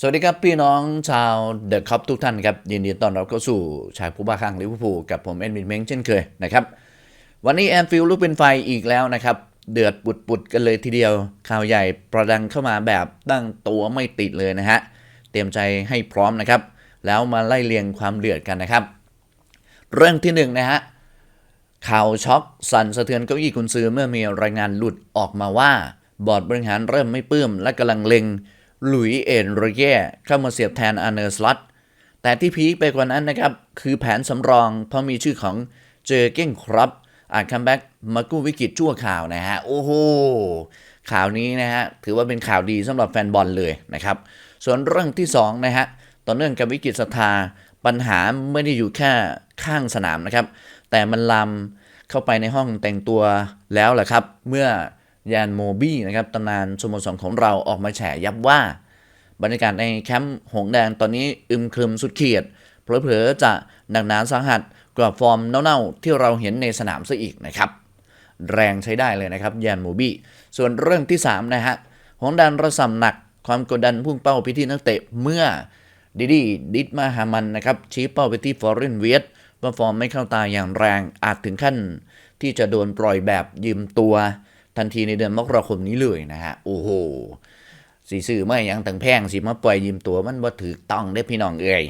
สวัสดีครับ พี่น้องชาวเดอะคัพทุกท่านครับ ยินดีต้อนรับเข้าสู่ชายผู้บ้าคลั่งลิเวอร์พูลกับผม เอ็นวินเม้งเช่นเคยนะครับ วันนี้แอนฟิลลุกเป็นไฟอีกแล้วนะครับ เดือดปุดๆกันเลยทีเดียว ข่าวใหญ่ประดังเข้ามาแบบตั้งตัวไม่ติดเลยนะฮะ เตรียมใจให้พร้อมนะครับ แล้วมาไล่เลียงความเดือดกันนะครับ เรื่องที่หนึ่งนะฮะข่าวช็อกสั่นสะเทือนเก้าอี้กุนซือเมื่อมีรายงานหลุดออกมาว่า บอร์ดบริหารเริ่มไม่ปลื้มและกำลังเล็ง หลุยส์เอ็นโรเย่เข้ามาเสียบแทนอาร์เนอร์สล็อตแต่ที่พีคไปกว่านั้นนะครับ คือแผนสำรองเพราะมีชื่อของเจอเก้งครับอาจคัมแบ็กมากู้วิกฤตชั่วข่าวนะฮะ โอ้โห ข่าวนี้นะฮะ ถือว่าเป็นข่าวดีสำหรับแฟนบอลเลยนะครับ ส่วนเรื่องที่สองนะฮะต่อเนื่องกับวิกฤตศรัทธาปัญหาไม่ได้อยู่แค่ข้างสนามนะครับ แต่มันลามเข้าไปในห้องแต่งตัวแล้วแหละครับ เมื่อ ยานโมบี้นะครับตำนานสโมสรของเราออกมาแฉยับว่า บรรยากาศในแคมป์หงแดงตอนนี้อึมครึมสุดขีดเผลอๆจะหนักหนาสาหัสกว่าฟอร์มเน่าๆที่เราเห็นในสนามซะอีกนะครับ แรงใช้ได้เลยนะครับยานโมบี้ส่วนเรื่องที่3นะฮะหงแดงระสำหนักความกดดันพุ่งเป้าไปที่นักเตะเมื่อดิดีดิดมาฮามันนะครับชี้เป้าไปที่ฟอร์เรนเวียตว่าฟอร์มไม่เข้าตาอย่างแรงอาจถึงขั้น ที่จะโดนปล่อยแบบยืมตัว ทันทีในเดือนมกราคมนี้เลยนะฮะ โอ้โหสีสื่อไม่ยังตังแพงสิมาปล่อยยืมตัวมันบ่ถือต้องได้พี่น้องเอ่ย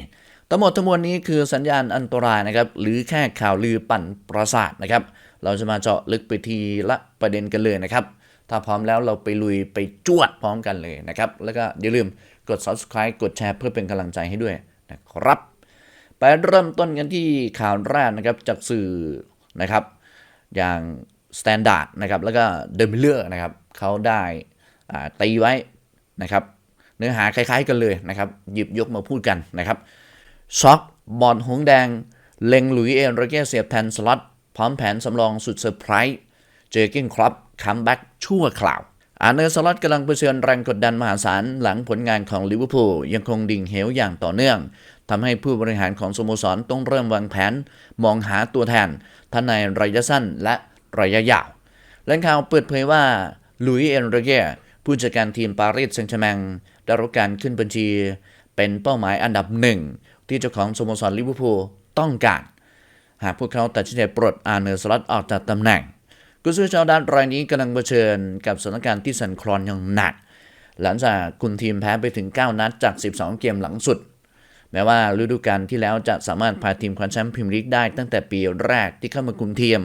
ทั้งหมดทั้งมวลนี้คือสัญญาณอันตรายนะครับ หรือแค่ข่าวลือปั่นประสาทนะครับ เราจะมาเจาะลึกไปทีละประเด็นกันเลยนะครับ ถ้าพร้อมแล้วเราไปลุยไปจวดพร้อมกันเลยนะครับ แล้วก็อย่าลืมกด subscribe กดแชร์เพื่อเป็นกำลังใจให้ด้วยนะครับ ไปเริ่มต้นกันที่ข่าวแรกนะครับจากสื่อนะครับ อย่าง Standard นะครับแล้วก็เดมิเลอร์นะครับเขาได้ตีไว้นะครับเนื้อหาคล้าย ๆกันเลยนะครับหยิบยกมาพูดกันนะครับช็อกบอลหงแดง เล็งหลุยเอ็นรเกเสียบแทนสล็อตพร้อมแผนสำรองสุดเซอร์ไพรส์เจอร์กินครอปคัมแบ็กชั่วคราวอาร์เนอร์สล็อตกำลังเผชิญแรงกดดันมหาศาลหลังผลงานของลิเวอร์พูลยังคงดิ่งเหวอย่างต่อเนื่องทำให้ผู้บริหารของสโมสรต้องเริ่มวางแผน มองหาตัวแทนทั้งในระยะสั้นและ ระยะยาวแหล่งข่าวเปิดเผยว่าลุยเอนริเก้ผู้จัดการทีมปารีสแซงต์แชร์แมงได้รับการขึ้นบัญชี เป็นเป้าหมายอันดับหนึ่งที่เจ้าของสโมสรลิเวอร์พูลต้องการ หากพวกเขาตัดสินใจปลดอาร์เนอร์สลอตออกจากตำแหน่งกุซือชาวดานรายนี้กำลังเผชิญกับสถานการณ์ที่สั่นคลอนอย่างหนัก หลังจากคุมทีมแพ้ไปถึง 9 นัดจาก 12 เกมหลังสุด แม้ว่าฤดูกาลที่แล้วจะสามารถพาทีมคว้าแชมป์พรีเมียร์ลีกได้ตั้งแต่ปีแรกที่เข้ามาคุมทีม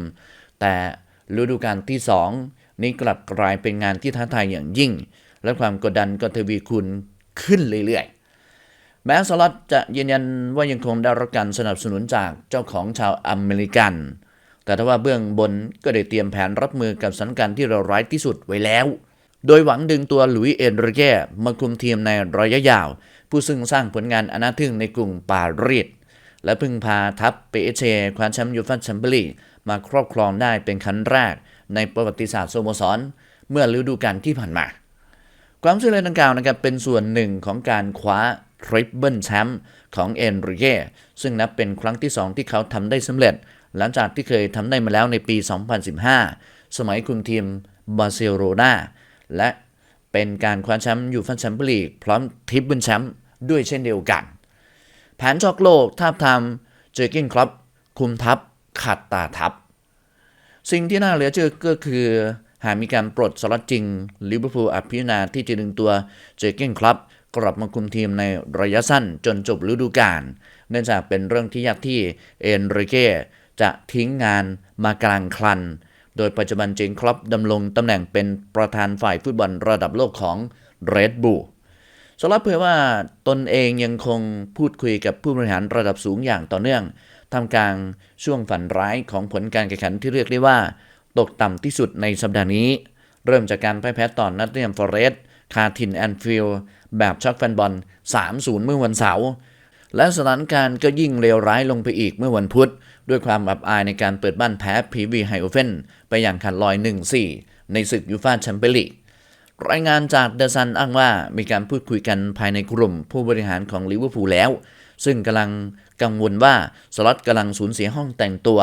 แต่ฤดูกาลที่ 2 นี้กลับกลายเป็นงานที่ท้าทายอย่างยิ่ง และความกดดันก็ทวีคูณขึ้นเรื่อยๆ แม้สลอตจะยืนยันว่ายังคงได้รับการสนับสนุนจากเจ้าของชาวอเมริกัน แต่ถ้าว่าเบื้องบนก็ได้เตรียมแผนรับมือกับสถานการณ์ที่เราร้ายที่สุดไว้แล้ว โดยหวังดึงตัวหลุยเอ็นเรเก้มาคุมทีมในระยะยาว ผู้ซึ่งสร้างผลงานอนาทึ่งในกรุงปารีสและพึ่งพาทัพเปเชคว้าแชมป์ยูฟ่าแชมเปี้ยนลีก มาครอบครองได้เป็นครั้งแรก ในประวัติศาสตร์สโมสร เมื่อฤดูกาลที่ผ่านมา ความช่วยเหลือดังกล่าวนะครับเป็นส่วนหนึ่งของการคว้าทริปเบิลแชมป์ของเอ็นริเก้ซึ่งนับเป็นครั้งที่ 2 ที่เขาทำได้สำเร็จ หลังจากที่เคยทำได้มาแล้วในปี 2015 สมัยคุมทีมบาร์เซโลนาและเป็นการคว้าแชมป์ยูฟ่าแชมเปี้ยนลีกพร้อมทริปเบิลแชมป์ด้วยเช่นเดียวกัน แผนชอกโลกทาบทามเจอร์กินครับ คุมทัพ ขัดตาทัพสิ่งที่น่าเหลือเชื่อก็คือ หากมีการปลดสล็อตจริงลิเวอร์พูลอาจพิจารณาที่จะดึงตัวเจเกินครับกลับมาคุมทีมในระยะสั้นจนจบฤดูกาลเนื่องจากเป็นเรื่องที่ยากที่เอนริเก้จะทิ้งงานมากลางคลัน โดยปัจจุบันเจงครอปดำรงตำแหน่งเป็นประธานฝ่ายฟุตบอลระดับโลกของเรดบูลสล็อตเผยว่าตนเองยังคงพูดคุยกับผู้บริหารระดับสูงอย่างต่อเนื่อง ทำกลางช่วงฝันร้ายของผลการแข่งขันที่เรียกได้ว่า ตกต่ำที่สุดในสัปดาห์นี้ เริ่มจากการพ่ายแพ้ต่อนนัตเตียมฟอเรสต์คาทินแอนฟิลด์แบบช็อกแฟนบอล 3-0 เมื่อวันเสาร์และสถานการณ์ก็ยิ่งเลวร้ายลงไปอีกเมื่อวันพุธ ด้วยความอับอายในการเปิดบ้านแพ้พีวีไฮโอเฟนไปอย่างขาดลอย 1-4 ในศึกยูฟ่าแชมเปี้ยนลีกรายงานจากเดอะซันอ้างว่ามีการพูดคุยกันภายในกลุ่มผู้บริหารของลิเวอร์พูลแล้ว ซึ่งกำลัง กังวลว่าสล็อตกำลังสูญเสียห้องแต่งตัว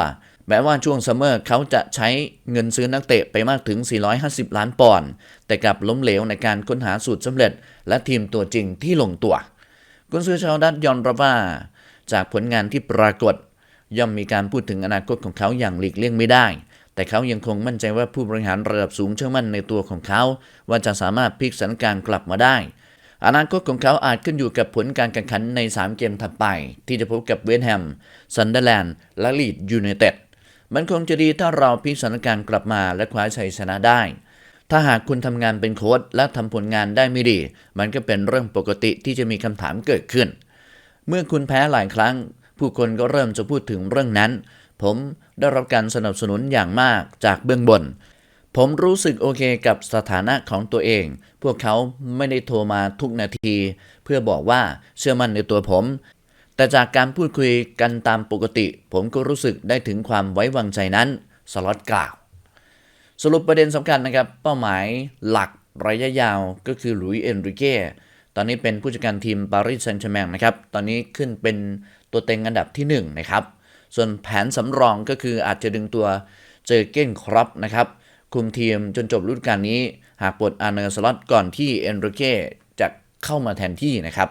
แม้ว่าช่วงซัมเมอร์เขาจะใช้เงินซื้อนักเตะไปมากถึง 450 ล้านปอนด์แต่กลับล้มเหลวในการค้นหาสูตรสำเร็จ และทีมตัวจริงที่ลงตัวกุนซือชาวดัตยอมรับว่า จากผลงานที่ปรากฏ ย่อมมีการพูดถึงอนาคตของเขาอย่างหลีกเลี่ยงไม่ได้ แต่เขายังคงมั่นใจว่าผู้บริหารระดับสูงเชื่อมั่นในตัวของเขา ว่าจะสามารถพลิกสถานการณ์กลับมาได้ อนาคตของเขาอาจขึ้นอยู่กับผลการแข่งขันใน 3 เกมถัดไป ที่จะพบกับเวนแฮมซันเดอร์แลนด์และลีดยูไนเต็ดมันคงจะดีถ้าเราพิสถานการณ์กลับมาและคว้าชัยชนะได้ ถ้าหากคุณทำงานเป็นโค้ชและทำผลงานได้ไม่ดี มันก็เป็นเรื่องปกติที่จะมีคำถามเกิดขึ้น เมื่อคุณแพ้หลายครั้ง ผู้คนก็เริ่มจะพูดถึงเรื่องนั้น ผมได้รับการสนับสนุนอย่างมากจากเบื้องบน ผมรู้สึกโอเคกับสถานะของตัวเอง พวกเขาไม่ได้โทรมาทุกนาที เพื่อบอกว่าเชื่อมั่นในตัวผม แต่จากการพูดคุยกันตามปกติ ผมก็รู้สึกได้ถึงความไว้วางใจนั้น สล็อตกล่าว สรุปประเด็นสำคัญนะครับ เป้าหมายหลักระยะยาวก็คือหลุยเอนริเก้ตอนนี้เป็นผู้จัดการทีมปารีสแซงต์แชร์แมงนะครับ ตอนนี้ขึ้นเป็นตัวเต็งอันดับที่ 1 นะครับ ส่วนแผนสำรองก็คืออาจจะดึงตัวเจอเก้นครอปนะครับ คุมทีมจนจบฤดูกาลนี้ หากปลดอาร์เนอร์สล็อตก่อนที่เอนริเก้จะเข้ามาแทนที่นะครับ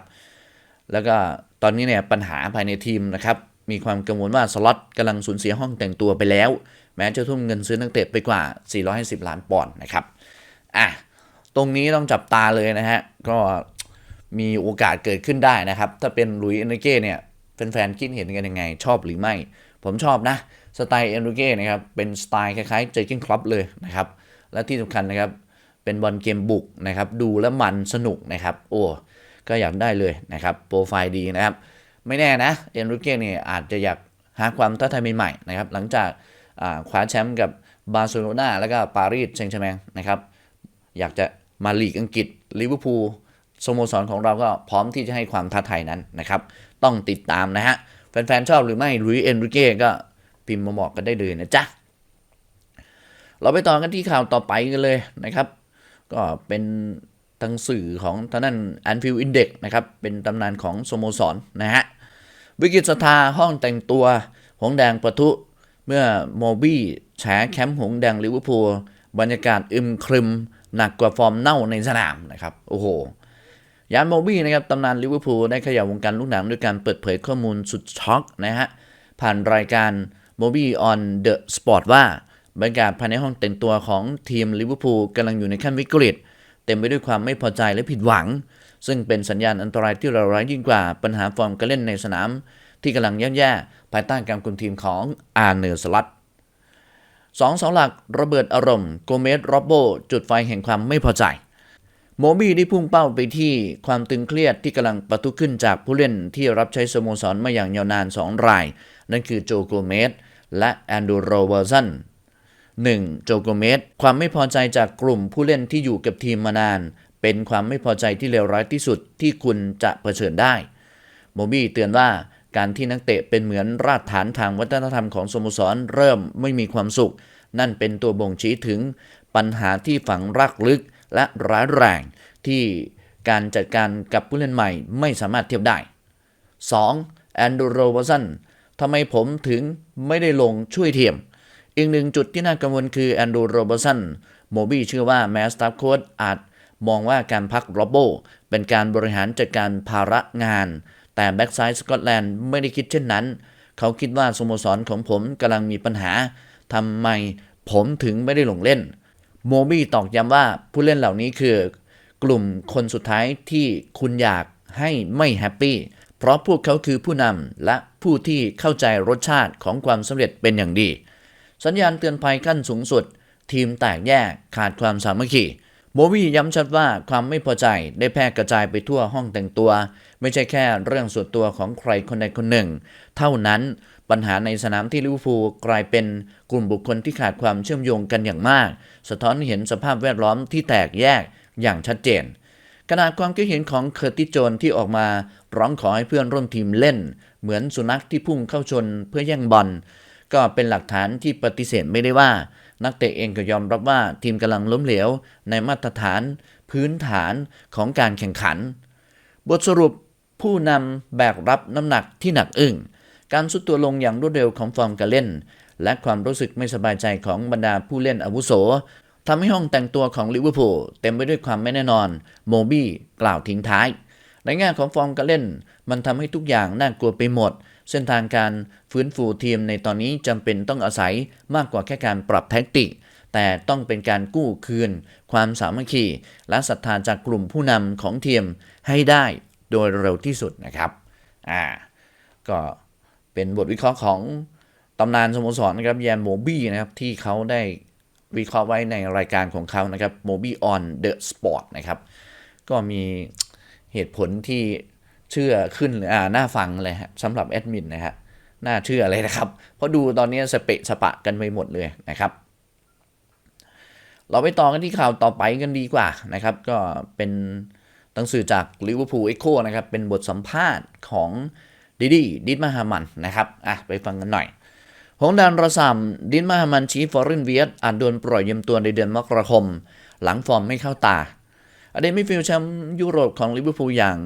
แล้วก็ตอนนี้เนี่ยปัญหาภายในทีมนะครับ มีความกังวลว่าสล็อตกำลังสูญเสียห้องแต่งตัวไปแล้ว แม้จะทุ่มเงินซื้อนักเตะไปกว่า 450 ล้านปอนด์นะครับอะตรงนี้ต้องจับตาเลยนะฮะก็มีโอกาสเกิดขึ้นได้นะครับ ถ้าเป็นลุยเอนริเก้เนี่ยแฟนๆคิดเห็นกันยังไง ชอบหรือไม่ ผมชอบนะ สไตล์เอนริเก้นะครับเป็นสไตล์คล้ายๆเจอร์กินคลับเลยนะครับและที่สำคัญนะครับเป็นบอลเกมบุกนะครับดูแล้วมันสนุกนะครับโอ้ก็อยากได้เลยนะครับโปรไฟล์ดีนะครับไม่แน่นะเอนริเก้เนี่ยอาจจะอยากหาความท้าทายใหม่ๆนะครับหลังจากคว้าแชมป์กับบาร์เซโลนาแล้วก็ปารีสแซงต์แชร์แมงนะครับอยากจะมาลีกอังกฤษลิเวอร์พูลสโมสรของเราก็พร้อมที่จะให้ความท้าทายนั้นนะครับ ต้องติดตามนะฮะ แฟนๆ ชอบหรือไม่ลุยเอนริเก้ก็ พิมพ์มาบอกกันได้เลยนะจ๊ะ เราไปต่อกันที่ข่าวต่อไปกันเลยนะครับ ก็เป็นทางสื่อของทางนั้นแอนฟิลอินเด็กนะครับ เป็นตำนานของสโมสรนนะฮะ วิกฤตศรัทธาห้องแต่งตัว หงแดงประทุ เมื่อโมบี้แฉแคมป์หงแดงลิเวอร์พูลบรรยากาศอึมครึม หนักกว่าฟอร์มเน่าในสนามนะครับ โอ้โหยานโมบี้นะครับตำนานลิเวอร์พูลได้ขย่าวงการลูกหนังด้วยการเปิดเผยข้อมูลสุดช็อกนะฮะ ผ่านรายการ โมบี้ออนเดอะสปอร์ตว่าบรรยากาศภายในห้องแต่งตัวของทีมลิเวอร์พูลกำลังอยู่ในขั้นวิกฤต เต็มไปด้วยความไม่พอใจและผิดหวัง ซึ่งเป็นสัญญาณอันตรายที่เราร้ายยิ่งกว่าปัญหาฟอร์มการเล่นในสนาม ที่กำลังย่แย่ภายใต้การคุมทีมของอาร์เนอร์สลัตสองเสาหลักระเบิดอารมณ์โกเมสโรบโบจุดไฟแห่งความไม่พอใจโมบี้ได้พุ่งเป้าไปที่ความตึงเครียดที่กำลังประทุขึ้นจากผู้เล่นที่รับใช้สโมสรมาอย่างยาวนาน 2 ราย นั่นคือโจโกเมส และแอนดูโรเวอร์สัน 1. โจโกเมสความไม่พอใจจากกลุ่มผู้เล่นที่อยู่กับทีมมานาน เป็นความไม่พอใจที่เลวร้ายที่สุดที่คุณจะเผชิญได้ โมบี้เตือนว่าการที่นักเตะเป็นเหมือนรากฐานทางวัฒนธรรมของสโมสรเริ่มไม่มีความสุข นั่นเป็นตัวบ่งชี้ถึงปัญหาที่ฝังรากลึกและร้ายแรงที่การจัดการกับผู้เล่นใหม่ไม่สามารถเทียบได้ 2. แอนดูโรวสัน ทำไมผมถึงไม่ได้ลงช่วยเทียม อีกหนึ่งจุดที่น่ากังวลคือแอนดูโรบสันโมบี้เชื่อว่าแมสตัฟโค้ดอาจมองว่าการพักโรโบเป็นการบริหารจัดการภาระงาน แต่แบ็กไซด์สกอตแลนด์ไม่ได้คิดเช่นนั้น เขาคิดว่าสโมสรของผมกำลังมีปัญหาทำไมผมถึงไม่ได้ลงเล่น โมบี้ตอกย้ำว่าผู้เล่นเหล่านี้คือ กลุ่มคนสุดท้ายที่คุณอยากให้ไม่แฮปปี้ เพราะพวกเขาคือผู้นำและผู้ที่เข้าใจรสชาติของความสำเร็จเป็นอย่างดี สัญญาณเตือนภัยขั้นสูงสุด ทีมแตกแยกขาดความสามัคคีโมวี่ย้ำชัดว่าความไม่พอใจได้แพร่กระจายไปทั่วห้องแต่งตัว ไม่ใช่แค่เรื่องส่วนตัวของใครคนใดคนหนึ่ง เท่านั้นปัญหาในสนามที่ลิเวอร์พูลกลายเป็นกลุ่มบุคคลที่ขาดความเชื่อมโยงกันอย่างมาก สะท้อนเห็นสภาพแวดล้อมที่แตกแยกอย่างชัดเจน ขนาดความคิดเห็นของเคอร์ติโจนที่ออกมาร้องขอให้เพื่อนร่วมทีมเล่น เหมือนสุนัขที่พุ่งเข้าชนเพื่อแย่งบอลก็เป็นหลักฐานที่ปฏิเสธไม่ได้ว่า นักเตะเองก็ยอมรับว่าทีมกำลังล้มเหลวในมาตรฐานพื้นฐานของการแข่งขัน บทสรุปผู้นำแบกรับน้ำหนักที่หนักอึ้ง การสุดตัวลงอย่างรวดเร็วของฟอร์มการเล่น และความรู้สึกไม่สบายใจของบรรดาผู้เล่นอาวุโส ทำให้ห้องแต่งตัวของลิเวอร์พูลเต็มไปด้วยความไม่แน่นอน โมบี้กล่าวทิ้งท้าย ในแง่ของฟอร์มการเล่น มันทำให้ทุกอย่างน่ากลัวไปหมด เส้นทางการฟื้นฟูทีมในตอนนี้จำเป็นต้องอาศัยมากกว่าแค่การปรับแท็กติก แต่ต้องเป็นการกู้คืน ความสามัคคี และศรัทธาจากกลุ่มผู้นำของทีมให้ได้โดยเร็วที่สุดนะครับอ่าก็เป็นบทวิเคราะห์ของตำนานสโมสรนะครับแยมโมบี้นะครับที่เขาได้ วิเคราะห์ไว้ในรายการของเขานะครับโมบี้ออนเดอะสปอร์ตนะครับ ก็มีเหตุผลที่เชื่อขึ้นอ่าน่าฟังเลยฮะสำหรับแอดมินนะฮะน่าเชื่อเลยนะครับ เพราะดูตอนนี้สเปะสปะกันไปหมดเลยนะครับ เราไปต่อกันที่ข่าวต่อไปกันดีกว่านะครับ ก็เป็นหนังสือจากลิเวอร์พูลเอ็กโคนะครับ เป็นบทสัมภาษณ์ของดิดีดิดมาฮามันนะครับอะไปฟังกันหน่อย หงดานระสามดินมาฮามันชีฟอร์เรนเวียตอาจโดนปล่อยยืมตัวในเดือนมกราคม หลังฟอร์มไม่เข้าตา อดีตมิฟิลแชมป์ยุโรปของลิเวอร์พูลอย่าง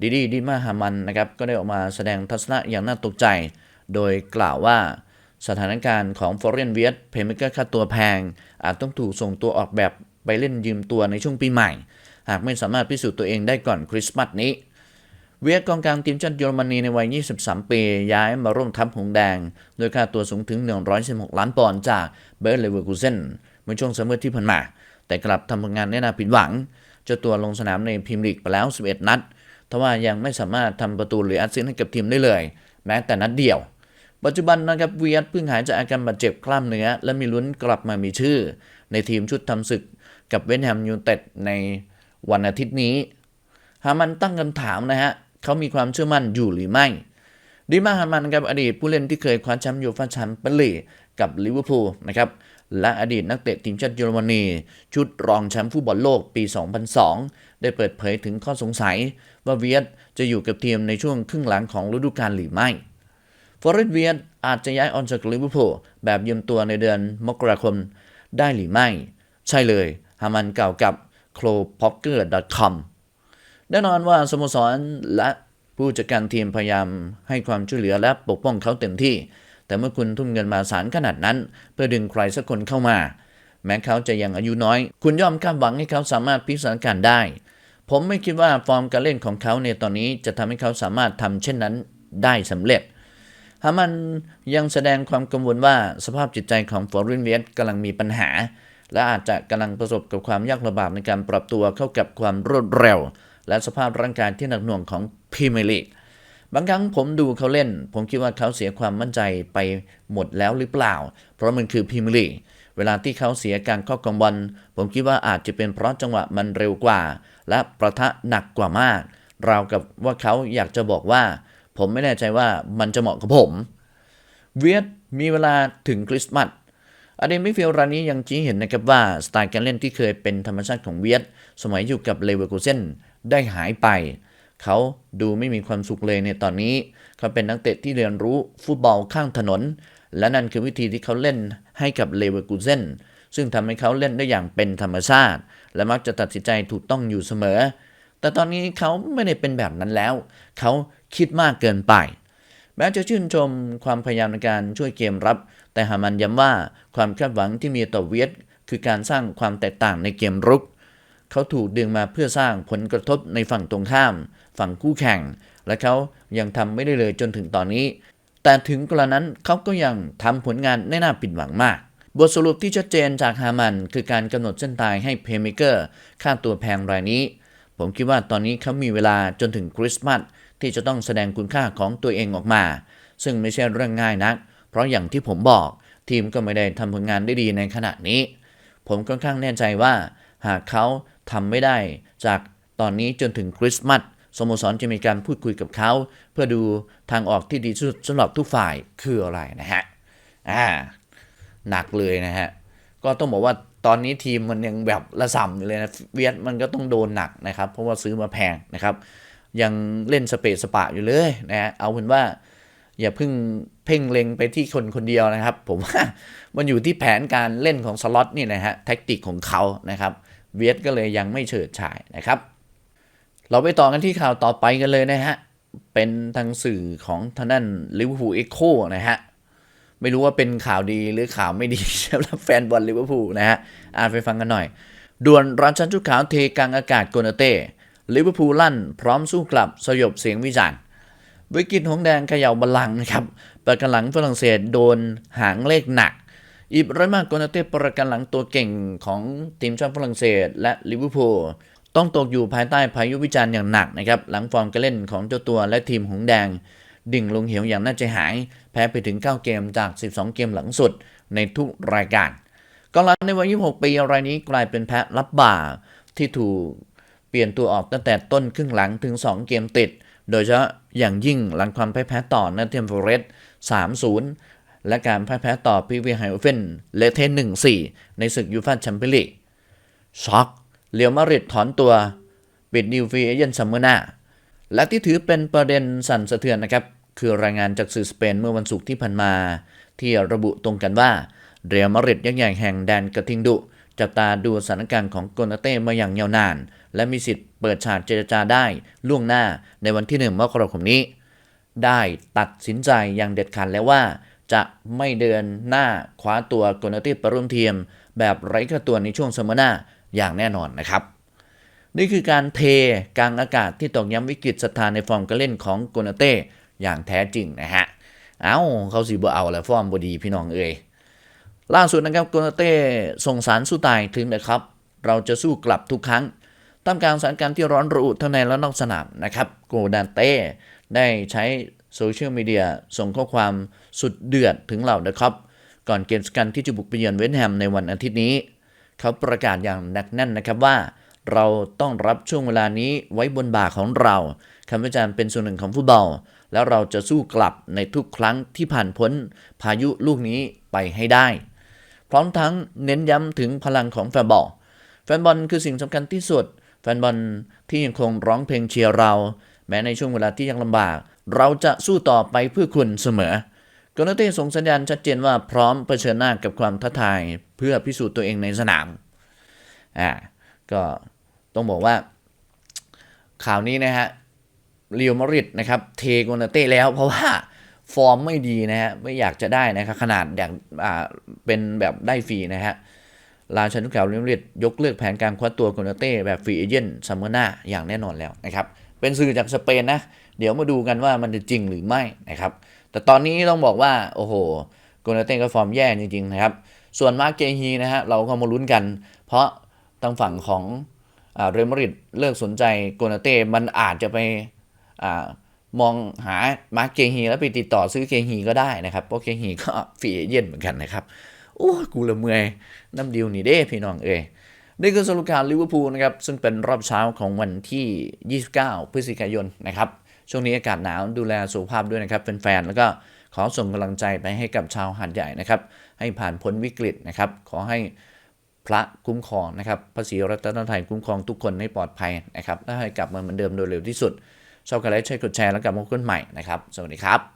ดิดีดินมาฮามันนะครับก็ได้ออกมาแสดงทัศนะอย่างน่าตกใจ โดยกล่าวว่าสถานการณ์ของฟอร์เรนเวียตเพย์เมเกอร์ค่าตัวแพง อาจต้องถูกส่งตัวออกแบบไปเล่นยืมตัวในช่วงปีใหม่ หากไม่สามารถพิสูจน์ตัวเองได้ก่อนคริสต์มาสนี้ เวียดกองกลางทีมชาติเยอรมนีในวัย 23 ปี ย้ายมาร่วมทัพหงแดง โดยค่าตัวสูงถึง 116 ล้านปอนด์จากเบอร์เลเวอร์กูเซนเมื่อช่วงซัมเมอร์ที่ผ่านมา แต่กลับทำผลงานได้น่าผิดหวัง เจ้าตัวลงสนามในพรีเมียร์ลีกไปแล้ว 11 นัดทว่ายังไม่สามารถทำประตูหรือแอสซิสต์ให้กับทีมได้เลย แม้แต่นัดเดียว ปัจจุบันนะครับเวียดเพิ่งหายจากอาการบาดเจ็บกล้ามเนื้อ และมีลุ้นกลับมามีชื่อ ในทีมชุดทำศึกกับเวนแฮมยูไนเต็ดในวันอาทิตย์นี้หามันตั้งคำถามนะฮะ เขามีความเชื่อมั่นอยู่หรือไม่ ดิมาฮามันกับอดีตผู้เล่นที่เคยคว้าแชมป์ยูฟ่าแชมเปี้ยนลีกกับลิเวอร์พูลนะครับและอดีตนักเตะทีมชาติเยอรมนี ชุดรองแชมป์ฟุตบอลโลกปี 2002 ได้เปิดเผยถึงข้อสงสัย ว่าเวียดจะอยู่กับทีมในช่วงครึ่งหลังของฤดูกาลหรือไม่ฟอร์เรสเวียดอาจจะย้ายออนจากลิเวอร์พูลแบบยืมตัวในเดือนมกราคมได้หรือไม่ ใช่เลยฮามันกล่าวกับ c l o p o k e r c o m แน่นอนว่าสโมสรและผู้จัดการทีมพยายามให้ความช่วยเหลือและปกป้องเขาเต็มที่ แต่เมื่อคุณทุ่มเงินมาสารขนาดนั้น เพื่อดึงใครสักคนเข้ามา แม้เขาจะยังอายุน้อย คุณย่อมคาดหวังให้เขาสามารถพิสานการได้ ผมไม่คิดว่าฟอร์มการเล่นของเขาในตอนนี้จะทำให้เขาสามารถทำเช่นนั้นได้สำเร็จฮามันยังแสดงความกังวลว่าสภาพจิตใจของฟอร์เรนเวียตกำลังมีปัญหา และอาจจะกำลังประสบกับความยากลำบากในการปรับตัวเข้ากับความรวดเร็ว และสภาพร่างกายที่หนักหน่วงของพรีเมียร์ลีกบางครั้งผมดูเขาเล่น ผมคิดว่าเขาเสียความมั่นใจไปหมดแล้วหรือเปล่า เพราะมันคือพรีเมียร์ลีกเวลาที่เขาเสียการเข้ากำบอลผมคิดว่าอาจจะเป็นเพราะจังหวะมันเร็วกว่า และประทะหนักกว่ามาก ราวกับว่าเขาอยากจะบอกว่า ผมไม่แน่ใจว่ามันจะเหมาะกับผม เวียดมีเวลาถึงคริสต์มาสอเดมิฟิลด์รายนี้ยังชี้เห็นนะครับว่า สไตล์การเล่นที่เคยเป็นธรรมชาติของเวียด สมัยอยู่กับเลเวอร์คูเซน ได้หายไป เขาดูไม่มีความสุขเลยในตอนนี้ เขาเป็นนักเตะที่เรียนรู้ฟุตบอลข้างถนน และนั่นคือวิธีที่เขาเล่นให้กับเลเวอร์คูเซนซึ่งทำให้เขาเล่นได้อย่างเป็นธรรมชาติ และมักจะตัดสินใจถูกต้องอยู่เสมอ แต่ตอนนี้เขาไม่ได้เป็นแบบนั้นแล้ว เขาคิดมากเกินไป แม้จะชื่นชมความพยายามในการช่วยเกมรับ แต่หามันย้ำว่าความคาดหวังที่มีต่อเวียดคือการสร้างความแตกต่างในเกมรุก เขาถูกดึงมาเพื่อสร้างผลกระทบในฝั่งตรงข้าม ฝั่งคู่แข่ง และเขายังทำไม่ได้เลยจนถึงตอนนี้ แต่ถึงกระนั้นเขาก็ยังทำผลงานได้น่าผิดหวังมากบทสรุปที่ชัดเจนจากฮามัน คือการกำหนดเส้นตายให้เพย์เมเกอร์ค่าตัวแพงรายนี้ ผมคิดว่าตอนนี้เขามีเวลาจนถึงคริสต์มาสที่จะต้องแสดงคุณค่าของตัวเองออกมา ซึ่งไม่ใช่เรื่องง่ายนัก เพราะอย่างที่ผมบอก ทีมก็ไม่ได้ทำผลงานได้ดีในขณะนี้ ผมค่อนข้างแน่ใจว่า หากเขา ทำไม่ได้ จากตอนนี้จนถึงคริสต์มาสสโมสรจะมีการพูดคุยกับเขา เพื่อดูทางออกที่ดีที่สุดสำหรับทุกฝ่ายคืออะไรนะฮะอ่าหนักเลยนะฮะ ก็ต้องบอกว่าตอนนี้ทีมมันยังแบบระส่ำอยู่เลยนะเวียดมันก็ต้องโดนหนักนะครับ เพราะว่าซื้อมาแพงนะครับ ยังเล่นสเปซสปะอยู่เลยนะฮะเอาเป็นว่าอย่าเพิ่งเพ่งเล็งไปที่คนคนเดียวนะครับ ผมว่ามันอยู่ที่แผนการเล่นของสล็อตนี่นะฮะแท็กติกของเขานะครับ เวียดก็เลยยังไม่เฉิดฉายนะครับ เราไปต่อกันที่ข่าวต่อไปกันเลยนะฮะ เป็นทางสื่อของทางด้านลิเวอร์พูลเอ็กโคนะฮะ ไม่รู้ว่าเป็นข่าวดีหรือข่าวไม่ดีสำหรับแฟนบอลลิเวอร์พูลนะฮะ อ่านไปฟังกันหน่อยด่วนรันชันชุดขาวเทกลางอากาศโกนาเต้ลิเวอร์พูลลั่น พร้อมสู้กลับสยบเสียงวิจารณ์วิกฤตหงแดงเขย่าบัลลังนะครับประกันหลังฝรั่งเศสโดนหางเลขหนัก อิบราฮิมาโกนาเต้ประกันหลังตัวเก่งของทีมชาติฝรั่งเศส และลิเวอร์พูลต้องตกอยู่ภายใต้พายุวิจารณ์อย่างหนักนะครับ หลังฟอร์มการเล่นของเจ้าตัวและทีมหงแดง ดิ่งลงเหวอย่างน่าใจหาย แพ้ไปถึง 9 เกมจาก 12 เกมหลังสุดในทุกรายการกองหลังในวัย 26 ปีรายนี้กลายเป็นแพ้รับบาที่ถูกเปลี่ยนตัวออกตั้งแต่ต้นครึ่งหลังถึง 2 เกมติด โดยเฉพาะอย่างยิ่งหลังความพ่ายแพ้ต่อนัตเทียมฟอเรส3-0 และการพ่ายแพ้ต่อพีวีไฮโอเฟนเลเทน1-4ในศึกยูฟ่าแชมเปี้ยนลีกช็อกเรียวมาริดถอนตัว ปิดนิวฟรีเอเจนซัมเมอร์นาและที่ถือเป็นประเด็นสั่นสะเทือนนะครับ คือรายงานจากสื่อสเปนเมื่อวันศุกร์ที่ผ่านมา ที่ระบุตรงกันว่าเรียมาริดยักษ์ใหญ่แห่งแดนกระทิงดุ จับตาดูสถานการณ์ของโกนาเต้มาอย่างยาวนาน และมีสิทธิ์เปิดฉากเจรจาได้ล่วงหน้าในวันที่หนึ่งมกราคมนี้ ได้ตัดสินใจอย่างเด็ดขาดแล้วว่า จะไม่เดินหน้าคว้าตัวโกนาเต้ปร่วมทียม แบบไร้ค่าตัวในช่วงซัมเมอร์หน้าอย่างแน่นอนนะครับ นี่คือการเทกลางอากาศที่ตอกย้ำวิกฤตศรัทธาในฟอร์มการเล่นของโกนาเต้อย่างแท้จริงนะฮะ เอ้าเขาสิบ่เอาแล้วฟอร์มบดีพี่น้องเอ่ยล่าสุดนะครับโกนาเต้ส่งสารสู้ตายถึงนะครับ เราจะสู้กลับทุกครั้งท่ามกลางสถานการณ์ที่ร้อนระอุทั้งในและนอกสนามนะครับ โกดานเต้ได้ใช้ โซเชียลมีเดียส่งข้อความสุดเดือดถึงเหล่านะครับ ก่อนเกมส์กันที่จะบุกไปเยือนเวสต์แฮมในวันอาทิตย์นี้ เขาประกาศอย่างหนักแน่นนะครับว่า เราต้องรับช่วงเวลานี้ไว้บนบ่าของเราคำวิจารณ์เป็นส่วนหนึ่งของฟุตบอล แล้วเราจะสู้กลับในทุกครั้งที่ผ่านพ้นพายุลูกนี้ไปให้ได้ พร้อมทั้งเน้นย้ำถึงพลังของแฟนบอลแฟนบอลคือสิ่งสำคัญที่สุด แฟนบอลที่ยังคงร้องเพลงเชียร์เรา แม้ในช่วงเวลาที่ยังลำบาก เราจะสู้ต่อไปเพื่อคุณเสมอโกนาเต้ส่งสัญญาณชัดเจนว่าพร้อมเผชิญหน้ากับความท้าทายเพื่อพิสูจน์ตัวเองในสนาม อ่า ก็ต้องบอกว่า ข่าวนี้นะฮะเรียวมาริดนะครับ เทโกนาเต้แล้วเพราะว่าฟอร์มไม่ดีนะฮะไม่อยากจะได้นะครับขนาดอยากอ่าเป็นแบบได้ฟรีนะฮะลาชันทุกข่าวเรียมเรียดยกเลิกแผนการคว้าตัวโกนาเต้แบบฟรีเอเจนต์ซัมเมอร์หน้าอย่างแน่นอนแล้วนะครับ เป็นสื่อจากสเปนนะ เดี๋ยวมาดูกันว่ามันจะจริงหรือไม่นะครับ แต่ตอนนี้ต้องบอกว่า โอ้โหโกนเต้ก็ฟอร์มแย่จริงๆนะครับ ส่วนมาร์กเกฮีนะฮะเราก็มาลุ้นกัน เพราะทางฝั่งของเรอัลมาดริดเลิกสนใจโกนเต้มันอาจจะไปอมองหามาร์กเกฮีแล้วไปติดต่อซื้อเกฮีก็ได้นะครับเพราะเกฮีก็ฟีเอเจนเหมือนกันนะครับโอ้กูละเมื่อยน้ำดิวนี่เด้พี่น้องเอ้ยนี่คือสรุปการลิเวอร์พูลนะครับ ซึ่งเป็นรอบเช้าของวันที่ 29 พฤศจิกายนนะครับ ช่วงนี้อากาศหนาวดูแลสุขภาพด้วยนะครับแฟนๆแล้วก็ขอส่งกำลังใจไปให้กับชาวหาดใหญ่นะครับ ให้ผ่านพ้นวิกฤตนะครับ ขอให้พระคุ้มครองนะครับภาษีรัตนไทยคุ้มครองทุกคนให้ปลอดภัยนะครับและให้กลับมาเหมือนเดิมโดยเร็วที่สุดชอบกันไลค์ช่วยกดแชร์แล้วกลับมาพบกันใหม่นะครับ สวัสดีครับ